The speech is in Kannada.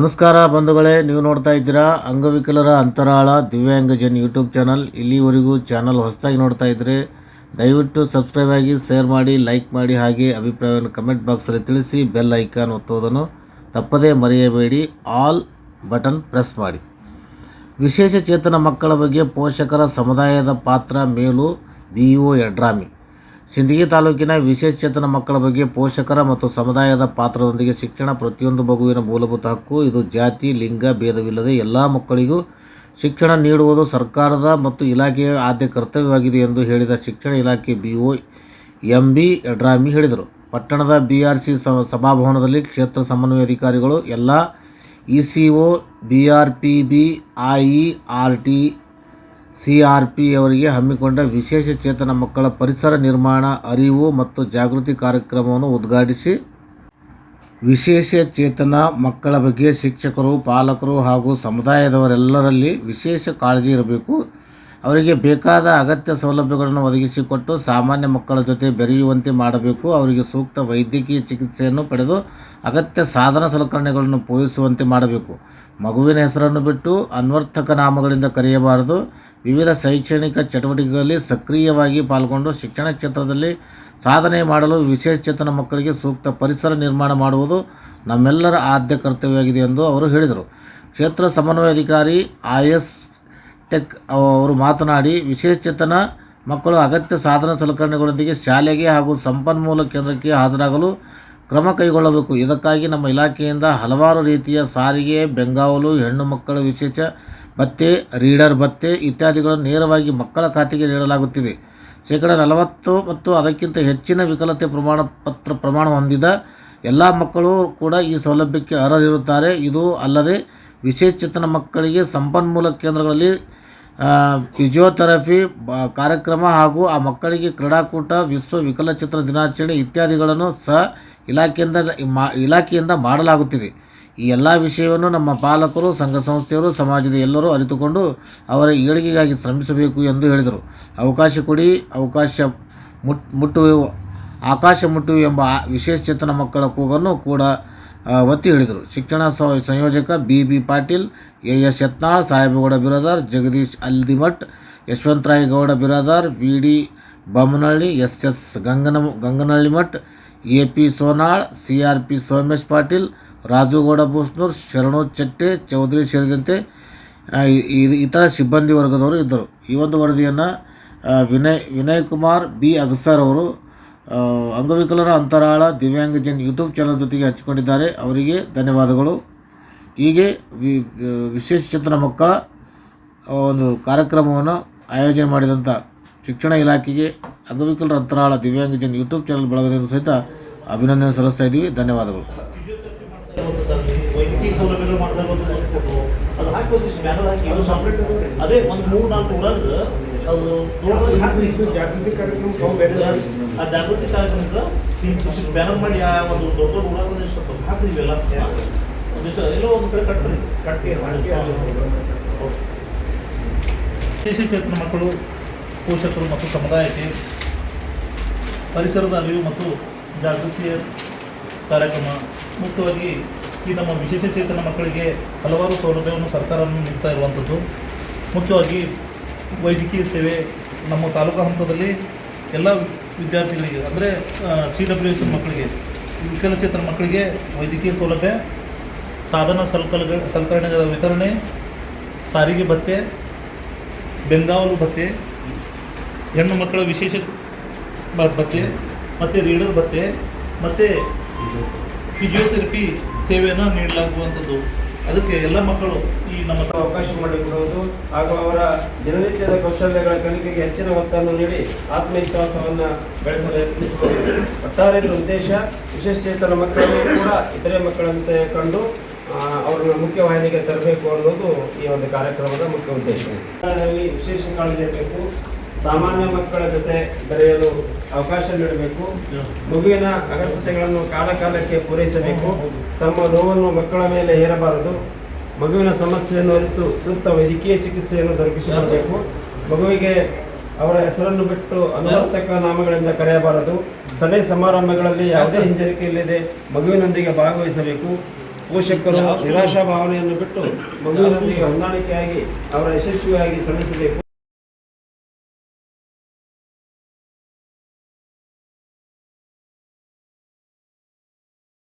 ನಮಸ್ಕಾರ ಬಂಧುಗಳೇ, ನೀವು ನೋಡ್ತಾ ಇದ್ದೀರಾ ಅಂಗವಿಕಲರ ಅಂತರಾಳ ದಿವ್ಯಾಂಗಜನ್ ಯೂಟ್ಯೂಬ್ ಚಾನಲ್. ಇಲ್ಲಿವರೆಗೂ ಚಾನಲ್ ಹೊಸದಾಗಿ ನೋಡ್ತಾ ಇದ್ದರೆ ದಯವಿಟ್ಟು ಸಬ್ಸ್ಕ್ರೈಬ್ ಆಗಿ, ಶೇರ್ ಮಾಡಿ, ಲೈಕ್ ಮಾಡಿ ಹಾಗೆ ಅಭಿಪ್ರಾಯವನ್ನು ಕಮೆಂಟ್ ಬಾಕ್ಸಲ್ಲಿ ತಿಳಿಸಿ, ಬೆಲ್ ಐಕಾನ್ ಒತ್ತುವುದನ್ನು ತಪ್ಪದೇ ಮರೆಯಬೇಡಿ, ಆಲ್ ಬಟನ್ ಪ್ರೆಸ್ ಮಾಡಿ. ವಿಶೇಷ ಚೇತನ ಮಕ್ಕಳ ಬಗ್ಗೆ ಪೋಷಕರ ಸಮುದಾಯದ ಪಾತ್ರ ಮೇಲು ಬಿ ಒ ಯಡ್ರಾಮಿ ಸಿಂದಗಿ ತಾಲೂಕಿನ ವಿಶೇಷ ಚೇತನ ಮಕ್ಕಳ ಬಗ್ಗೆ ಪೋಷಕರ ಮತ್ತು ಸಮುದಾಯದ ಪಾತ್ರದೊಂದಿಗೆ ಶಿಕ್ಷಣ ಪ್ರತಿಯೊಂದು ಮಗುವಿನ ಮೂಲಭೂತ ಹಕ್ಕು. ಇದು ಜಾತಿ, ಲಿಂಗ ಭೇದವಿಲ್ಲದೆ ಎಲ್ಲ ಮಕ್ಕಳಿಗೂ ಶಿಕ್ಷಣ ನೀಡುವುದು ಸರ್ಕಾರದ ಮತ್ತು ಇಲಾಖೆಯ ಆದ್ಯ ಕರ್ತವ್ಯವಾಗಿದೆ ಎಂದು ಹೇಳಿದ ಶಿಕ್ಷಣ ಇಲಾಖೆ B O M B Yadrami ಹೇಳಿದರು. ಪಟ್ಟಣದ ಬಿ ಆರ್ ಸಿ ಸಭಾಭವನದಲ್ಲಿ ಕ್ಷೇತ್ರ ಸಮನ್ವಯ ಅಧಿಕಾರಿಗಳು, ಎಲ್ಲ E C O B R P B I R T C R P ಅವರಿಗೆ ಹಮ್ಮಿಕೊಂಡ ವಿಶೇಷ ಚೇತನ ಮಕ್ಕಳ ಪರಿಸರ ನಿರ್ಮಾಣ, ಅರಿವು ಮತ್ತು ಜಾಗೃತಿ ಕಾರ್ಯಕ್ರಮವನ್ನು ಉದ್ಘಾಟಿಸಿ ವಿಶೇಷ ಚೇತನ ಮಕ್ಕಳ ಬಗ್ಗೆ ಶಿಕ್ಷಕರು, ಪಾಲಕರು ಹಾಗೂ ಸಮುದಾಯದವರೆಲ್ಲರಲ್ಲಿ ವಿಶೇಷ ಕಾಳಜಿ ಇರಬೇಕು. ಅವರಿಗೆ ಬೇಕಾದ ಅಗತ್ಯ ಸೌಲಭ್ಯಗಳನ್ನು ಒದಗಿಸಿಕೊಟ್ಟು ಸಾಮಾನ್ಯ ಮಕ್ಕಳ ಜೊತೆ ಬೆರೆಯುವಂತೆ ಮಾಡಬೇಕು. ಅವರಿಗೆ ಸೂಕ್ತ ವೈದ್ಯಕೀಯ ಚಿಕಿತ್ಸೆಯನ್ನು ಪಡೆದು ಅಗತ್ಯ ಸಾಧನ ಸಲಕರಣೆಗಳನ್ನು ಪೂರೈಸುವಂತೆ ಮಾಡಬೇಕು. ಮಗುವಿನ ಹೆಸರನ್ನು ಬಿಟ್ಟು ಅನ್ವರ್ಥಕ ನಾಮಗಳಿಂದ ಕರೆಯಬಾರದು. ವಿವಿಧ ಶೈಕ್ಷಣಿಕ ಚಟುವಟಿಕೆಗಳಲ್ಲಿ ಸಕ್ರಿಯವಾಗಿ ಪಾಲ್ಗೊಂಡು ಶಿಕ್ಷಣ ಕ್ಷೇತ್ರದಲ್ಲಿ ಸಾಧನೆ ಮಾಡಲು ವಿಶೇಷಚೇತನ ಮಕ್ಕಳಿಗೆ ಸೂಕ್ತ ಪರಿಸರ ನಿರ್ಮಾಣ ಮಾಡುವುದು ನಮ್ಮೆಲ್ಲರ ಆದ್ಯ ಕರ್ತವ್ಯವಾಗಿದೆ ಎಂದು ಅವರು ಹೇಳಿದರು. ಕ್ಷೇತ್ರ ಸಮನ್ವಯಾಧಿಕಾರಿ ಐ ಎಸ್ ಟೆಕ್ ಅವರು ಮಾತನಾಡಿ ವಿಶೇಷಚೇತನ ಮಕ್ಕಳು ಅಗತ್ಯ ಸಾಧನ ಸಲಕರಣೆಗಳೊಂದಿಗೆ ಶಾಲೆಗೆ ಹಾಗೂ ಸಂಪನ್ಮೂಲ ಕೇಂದ್ರಕ್ಕೆ ಹಾಜರಾಗಲು ಕ್ರಮ ಕೈಗೊಳ್ಳಬೇಕು. ಇದಕ್ಕಾಗಿ ನಮ್ಮ ಇಲಾಖೆಯಿಂದ ಹಲವಾರು ರೀತಿಯ ಸಾರಿಗೆ, ಬೆಂಗಾವಲು, ಹೆಣ್ಣು ಮಕ್ಕಳ ವಿಶೇಷ ಭತ್ಯೆ ರೀಡರ್ ಭತ್ತೆ ಇತ್ಯಾದಿಗಳನ್ನು ನೇರವಾಗಿ ಮಕ್ಕಳ ಖಾತೆಗೆ ನೀಡಲಾಗುತ್ತಿದೆ. ಶೇಕಡ ನಲವತ್ತು ಮತ್ತು ಅದಕ್ಕಿಂತ ಹೆಚ್ಚಿನ ವಿಕಲತೆ ಪ್ರಮಾಣ ಪತ್ರ ಪ್ರಮಾಣ ಹೊಂದಿದ ಎಲ್ಲ ಮಕ್ಕಳು ಕೂಡ ಈ ಸೌಲಭ್ಯಕ್ಕೆ ಅರ್ಹರಿರುತ್ತಾರೆ. ಇದು ಅಲ್ಲದೆ ವಿಶೇಷಚೇತನ ಮಕ್ಕಳಿಗೆ ಸಂಪನ್ಮೂಲ ಕೇಂದ್ರಗಳಲ್ಲಿ ಫಿಜಿಯೋಥೆರಪಿ ಕಾರ್ಯಕ್ರಮ ಹಾಗೂ ಆ ಮಕ್ಕಳಿಗೆ ಕ್ರೀಡಾಕೂಟ, ವಿಶ್ವ ವಿಕಲಚೇತನ ದಿನಾಚರಣೆ ಇತ್ಯಾದಿಗಳನ್ನು ಸಹ ಇಲಾಖೆಯಿಂದ ಮಾ, ಇಲಾಖೆಯಿಂದ ಮಾಡಲಾಗುತ್ತಿದೆ. ಈ ಎಲ್ಲ ವಿಷಯವನ್ನು ನಮ್ಮ ಪಾಲಕರು, ಸಂಘ ಸಂಸ್ಥೆಯವರು, ಸಮಾಜದ ಎಲ್ಲರೂ ಅರಿತುಕೊಂಡು ಅವರ ಏಳಿಗೆಗಾಗಿ ಶ್ರಮಿಸಬೇಕು ಎಂದು ಹೇಳಿದರು. ಅವಕಾಶ ಕೊಡಿ, ಅವಕಾಶ ಮುಟ್ ಮುಟ್ಟುವೆ ಆಕಾಶ ಮುಟ್ಟುವೆ ಎಂಬ ವಿಶೇಷ ಚೇತನ ಮಕ್ಕಳ ಕೂಗನ್ನು ಕೂಡ ಒತ್ತಿ ಹೇಳಿದರು. ಶಿಕ್ಷಣ ಸಂಯೋಜಕ B. B. Patil A S Yatnal, Sahebgouda Biradar, Jagadish Aldimath, Yashwantray Gowda Biradar, V. D. Bommanahalli S. S. Gangana Ganganahalli Math A P Sonal, C R P Somesh Patil, Rajugouda Busnur, Sharanu Chatte, Chaudhari ಸೇರಿದಂತೆ ಇತರ ಸಿಬ್ಬಂದಿ ವರ್ಗದವರು ಇದ್ದರು. ಈ ಒಂದು ವರದಿಯನ್ನು ವಿನಯ್ ವಿನಯ್ ಕುಮಾರ್, ಬಿ ಅಗಸರ್ ಅವರು ಅಂಗವಿಕಲರ ಅಂತರಾಳ ದಿವ್ಯಾಂಗಜನ್ ಯೂಟ್ಯೂಬ್ ಚಾನಲ್ ಜೊತೆಗೆ ಹಂಚಿಕೊಂಡಿದ್ದಾರೆ. ಅವರಿಗೆ ಧನ್ಯವಾದಗಳು. ಹೀಗೆ, ವಿ ವಿಶೇಷ ಚೇತನ ಮಕ್ಕಳ ಒಂದು ಕಾರ್ಯಕ್ರಮವನ್ನು ಆಯೋಜನೆ ಮಾಡಿದಂಥ ಶಿಕ್ಷಣ ಇಲಾಖೆಗೆ ಅಂಗವಿಕಲರ ಅಂತರಾಳ ದಿವ್ಯಾಂಗಜನ್ ಯೂಟ್ಯೂಬ್ ಚಾನಲ್ ಬಳಗದಿಂದ ಸಹಿತ ಅಭಿನಂದನೆ ಸಲ್ಲಿಸ್ತಾ ಇದ್ದೀವಿ. ಧನ್ಯವಾದಗಳು. ಅದು ಒಂದು ಮೂರು ನಾಲ್ಕು ಊರಾಗ ಅದು ಜಾಗೃತಿ ಕಾರ್ಯಕ್ರಮ ಆ ಜಾಗೃತಿ ಕಾರ್ಯಕ್ರಮದ ಇಷ್ಟು ಬ್ಯಾನರ್ ಮಾಡಿ ಆ ಒಂದು ದೊಡ್ಡ ದೊಡ್ಡ ಊರಾಗ ಒಂದಿಷ್ಟು ಹಾಕಿ ಇವೆಲ್ಲ ಒಂದಿಷ್ಟು ಎಲ್ಲೋ ಒಂದು ಕಡೆ ಕಟ್ಟಿ ವಿಶೇಷ ಚೇತನ ಮಕ್ಕಳು ಪೋಷಕರು ಮತ್ತು ಸಮುದಾಯಕ್ಕೆ ಪರಿಸರದ ಅರಿವು ಮತ್ತು ಜಾಗೃತಿಯ ಕಾರ್ಯಕ್ರಮ. ಮುಖ್ಯವಾಗಿ ಈ ನಮ್ಮ ವಿಶೇಷ ಚೇತನ ಮಕ್ಕಳಿಗೆ ಹಲವಾರು ಸೌಲಭ್ಯವನ್ನು ಸರ್ಕಾರವನ್ನು ನೀಡ್ತಾ ಇರುವಂಥದ್ದು. ಮುಖ್ಯವಾಗಿ ವೈದ್ಯಕೀಯ ಸೇವೆ ನಮ್ಮ ತಾಲೂಕು ಹಂತದಲ್ಲಿ ಎಲ್ಲ ವಿದ್ಯಾರ್ಥಿಗಳಿಗೆ, ಅಂದರೆ ಸಿ ಡಬ್ಲ್ಯೂ ಎಸ್ ಮಕ್ಕಳಿಗೆ ವಿಕಲಚೇತನ ಮಕ್ಕಳಿಗೆ ವೈದ್ಯಕೀಯ ಸೌಲಭ್ಯ, ಸಾಧನ ಸಲಕಲ್ ಸಲಕರಣೆಗಳ ವಿತರಣೆ, ಸಾರಿಗೆ ಭತ್ತೆ, ಬೆಂಗಾವಲು ಭತ್ಯೆ ಹೆಣ್ಣು ಮಕ್ಕಳ ವಿಶೇಷ ಬ- ಭತ್ಯೆ ಮತ್ತು ರೀಡರ್ ಬತ್ತೆ ಮತ್ತು ಫಿಜಿಯೋಥೆರಪಿ ಸೇವೆಯನ್ನು ನೀಡಲಾಗುವಂಥದ್ದು. ಅದಕ್ಕೆ ಎಲ್ಲ ಮಕ್ಕಳು ಈ ನಮ್ಮ ಅವಕಾಶ ಮಾಡಿಕೊಡುವುದು ಹಾಗೂ ಅವರ ದಿನನಿತ್ಯದ ಕೌಶಲ್ಯಗಳ ಕಲಿಕೆಗೆ ಹೆಚ್ಚಿನ ಒತ್ತನ್ನು ನೀಡಿ ಆತ್ಮವಿಶ್ವಾಸವನ್ನು ಬೆಳೆಸಲು ಯತ್ನಿಸುವುದು ಒಟ್ಟಾರೆ ಉದ್ದೇಶ ವಿಶೇಷಚೇತನ ಮಕ್ಕಳನ್ನು ಕೂಡ ಇತರೆ ಮಕ್ಕಳಂತೆ ಕಂಡು ಅವರನ್ನು ಮುಖ್ಯವಾಹಿನಿಗೆ ತರಬೇಕು ಅನ್ನೋದು ಈ ಒಂದು ಕಾರ್ಯಕ್ರಮದ ಮುಖ್ಯ ಉದ್ದೇಶ. ವಿಶೇಷ ಕಾಳಜಿ ಇರಬೇಕು. ಸಾಮಾನ್ಯ ಮಕ್ಕಳ ಜೊತೆ ಬೆರೆಯಲು ಅವಕಾಶ ನೀಡಬೇಕು. ಮಗುವಿನ ಅಗತ್ಯತೆಗಳನ್ನು ಕಾಲಕಾಲಕ್ಕೆ ಪೂರೈಸಬೇಕು. ತಮ್ಮ ನೋವನ್ನು ಮಕ್ಕಳ ಮೇಲೆ ಹೇರಬಾರದು. ಮಗುವಿನ ಸಮಸ್ಯೆಯನ್ನು ಅರಿತು ಸೂಕ್ತ ವೈದ್ಯಕೀಯ ಚಿಕಿತ್ಸೆಯನ್ನು ದೊರಕಿಸಿಕೊಡಬೇಕು. ಮಗುವಿಗೆ ಅವರ ಹೆಸರನ್ನು ಬಿಟ್ಟು ಅನುವರ್ತಕ ನಾಮಗಳಿಂದ ಕರೆಯಬಾರದು. ಸಭೆ ಸಮಾರಂಭಗಳಲ್ಲಿ ಯಾವುದೇ ಹಿಂಜರಿಕೆ ಇಲ್ಲದೆ ಮಗುವಿನೊಂದಿಗೆ ಭಾಗವಹಿಸಬೇಕು. ಪೋಷಕರು ನಿರಾಶಾ ಭಾವನೆಯನ್ನು ಬಿಟ್ಟು ಮಗುವಿನೊಂದಿಗೆ ಹೊಂದಾಣಿಕೆಯಾಗಿ ಅವರ ಯಶಸ್ವಿಯಾಗಿ ಸಲ್ಲಿಸಬೇಕು